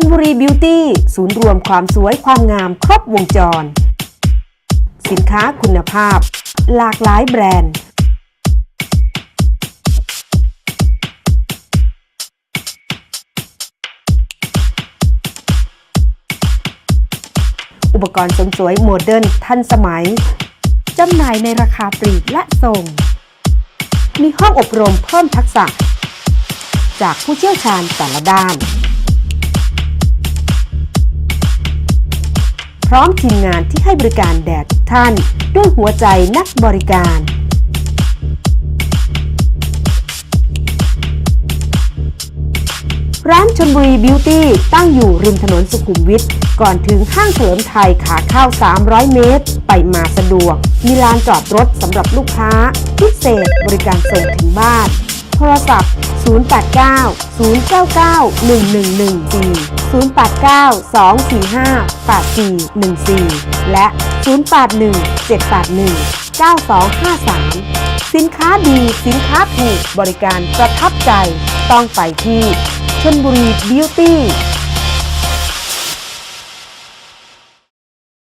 นบุรีบิวตี้ศูนย์รวมความสวยความงามครบวงจร สินค้าคุณภาพ หลากหลายแบรนด์ อุปกรณ์เสริมสวยโมเดิร์นทันสมัย จำหน่ายในราคาปลีกและส่ง มีห้องอบรมเพิ่มทักษะ จากผู้เชี่ยวชาญแต่ละด้าน ร้อมทีมงานที่ให้บริการแด่ทุกท่าน ด้วยหัวใจนักบริการร้านชนบุรีบิวตี้ตั้งอยู่ริมถนนสุขุมวิทก่อนถึงห้างเฉลิมไทยขาเข้า 300 เมตร ไปมาสะดวก มีลานจอดรถสำหรับลูกค้า พิเศษบริการส่งถึงบ้าน ทรศัพท์ 089 099 1114 089 245 8414 และ 081 781 9253 สินค้าดีสินค้าถูกบริการประทับใจ ต้องไปที่ชนบุรีบิวตี้